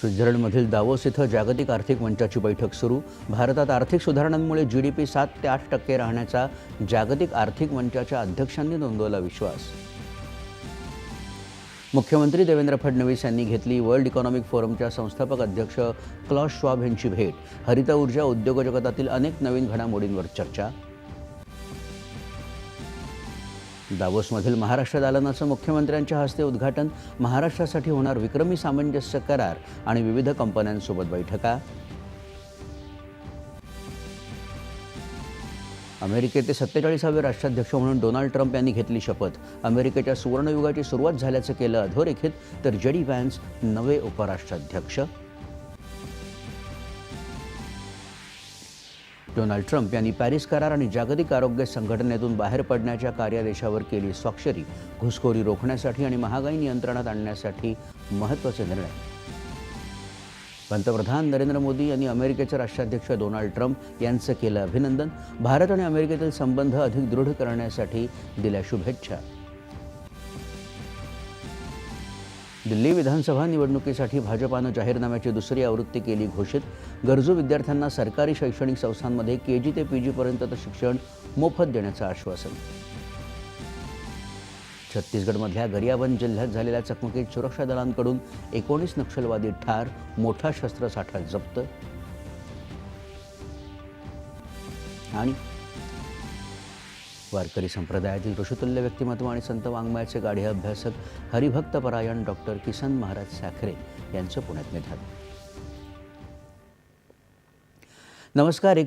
स्वित्झर्लंडमधील दावोस इथं जागतिक आर्थिक मंचाची बैठक सुरू. भारतात आर्थिक सुधारणांमुळे जी डी पी सात ते आठ टक्के राहण्याचा जागतिक आर्थिक मंचाच्या अध्यक्षांनी नोंदवला विश्वास. मुख्यमंत्री देवेंद्र फडणवीस यांनी घेतली वर्ल्ड इकॉनॉमिक फोरमच्या संस्थापक अध्यक्ष क्लॉस श्वाब यांची भेट. हरित ऊर्जा उद्योग जगतातील अनेक नवीन घडामोडींवर चर्चा दावोसमधील महाराष्ट्र दालनाचं मुख्यमंत्र्यांच्या हस्ते उद्घाटन महाराष्ट्रासाठी होणार विक्रमी सामंजस्य करार आणि विविध कंपन्यांसोबत बैठका. अमेरिकेचे सत्तेचाळीसावे राष्ट्राध्यक्ष म्हणून डोनाल्ड ट्रम्प यांनी घेतली शपथ. अमेरिकेच्या सुवर्णयुगाची सुरुवात झाल्याचं केलं अधोरेखित तर जेडी व्हॅन्स नवे उपराष्ट्राध्यक्ष. डोनाल्ड ट्रम्प यांनी पॅरिस करार आणि जागतिक आरोग्य संघटनेतून बाहेर पडण्याच्या कार्यादेशावर केली स्वाक्षरी घुसखोरी रोखण्यासाठी आणि महागाई नियंत्रणात आणण्यासाठी महत्त्वाचे निर्णय. पंतप्रधान नरेंद्र मोदी यांनी अमेरिकेचे राष्ट्राध्यक्ष डोनाल्ड ट्रम्प यांचं केलं अभिनंदन. भारत आणि अमेरिकेतील संबंध अधिक दृढ करण्यासाठी दिल्या शुभेच्छा. दिल्ली विधानसभा निवडणुकीसाठी भाजपानं जाहीरनाम्याची दुसरी आवृत्ती केली घोषित. गरजू विद्यार्थ्यांना सरकारी शैक्षणिक संस्थांमध्ये के जी ते पी जीपर्यंतचं शिक्षण मोफत देण्याचं आश्वासन. छत्तीसगडमधल्या गरियाबंद जिल्ह्यात झालेल्या चकमकीत सुरक्षा दलांकडून एकोणीस नक्षलवादी ठार मोठा शस्त्रसाठा जप्त. आणि वारकरी संप्रदायातील ऋषितुल्य व्यक्तिमत्व आणि संत वाङ्मयाचे गाढे अभ्यासक हरिभक्त परायण डॉक्टर किसन महाराज साखरे यांचं पुण्यात निधन. नमस्कार एक